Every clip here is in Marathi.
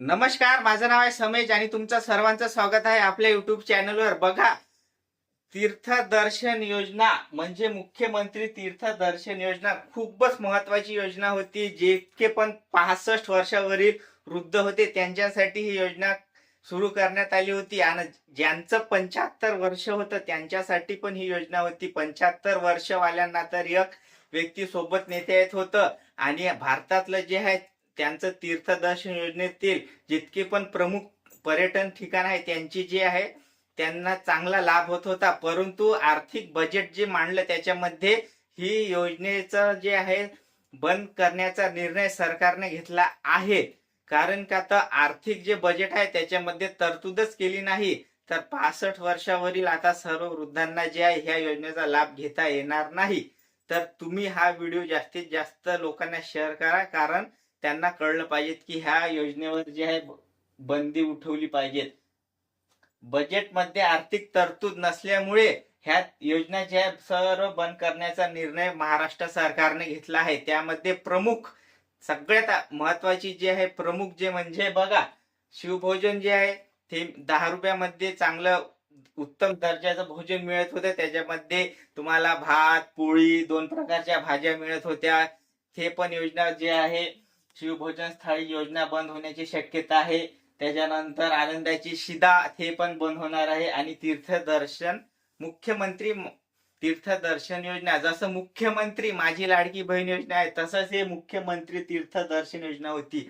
नमस्कार माझं नाव आहे समेश आणि तुमचं सर्वांचं स्वागत आहे आपल्या युट्यूब चॅनलवर बघा तीर्थदर्शन योजना म्हणजे मुख्यमंत्री तीर्थदर्शन योजना खूपच महत्वाची योजना होती जितके पण पासष्ट वर्षावरील वृद्ध होते त्यांच्यासाठी ही योजना सुरू करण्यात आली होती. आणि ज्यांचं पंच्याहत्तर वर्ष होतं त्यांच्यासाठी पण ही योजना होती. पंच्याहत्तर वर्षवाल्यांना तर एक व्यक्ती सोबत नेता येत होतं. आणि भारतातलं जे आहे त्यांचं तीर्थदर्शन योजनेतील जितके पण प्रमुख पर्यटन ठिकाण आहे त्यांची जी आहे त्यांना चांगला लाभ होत होता. परंतु आर्थिक बजेट जे मांडलं त्याच्यामध्ये ही योजनेचं जे आहे बंद करण्याचा निर्णय सरकारने घेतला आहे. कारण का आता आर्थिक जे बजेट आहे त्याच्यामध्ये तरतूदच केली नाही. तर पासष्ट वर्षावरील आता सर्व वृद्धांना जे आहे ह्या योजनेचा लाभ घेता येणार नाही. तर तुम्ही हा व्हिडिओ जास्तीत जास्त लोकांना शेअर करा. कारण त्यांना कळलं पाहिजे की ह्या योजनेवर जे आहे बंदी उठवली पाहिजेत. बजेटमध्ये आर्थिक तरतूद नसल्यामुळे ह्या योजना ज्या सर्व बंद करण्याचा निर्णय महाराष्ट्र सरकारने घेतला आहे. त्यामध्ये प्रमुख सगळ्यात महत्वाची जे आहे प्रमुख जे म्हणजे बघा शिवभोजन जे आहे ते दहा रुपयामध्ये चांगलं उत्तम दर्जाचं भोजन मिळत होतं. त्याच्यामध्ये तुम्हाला भात पोळी दोन प्रकारच्या भाज्या मिळत होत्या. ते पण योजना जे आहे शिवभोजन स्थळी योजना बंद होण्याची शक्यता आहे. त्याच्यानंतर आनंदाची शिदा हे पण बंद होणार आहे. आणि तीर्थदर्शन मुख्यमंत्री तीर्थदर्शन योजना. जसं मुख्यमंत्री माझी लाडकी बहीण योजना आहे तसंच हे मुख्यमंत्री तीर्थदर्शन योजना होती.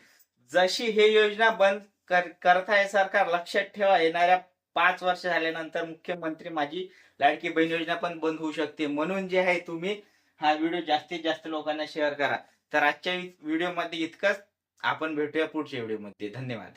जशी हे योजना बंद कर करत आहे सरकार लक्षात ठेवा येणाऱ्या पाच वर्ष झाल्यानंतर मुख्यमंत्री माझी लाडकी बहीण योजना पण बंद होऊ शकते. म्हणून जे आहे तुम्ही हा व्हिडिओ जास्तीत जास्त लोकांना शेअर करा. तर आजच्या व्हिडिओमध्ये इतकंच. आपण भेटूया पुढच्या व्हिडिओमध्ये धन्यवाद.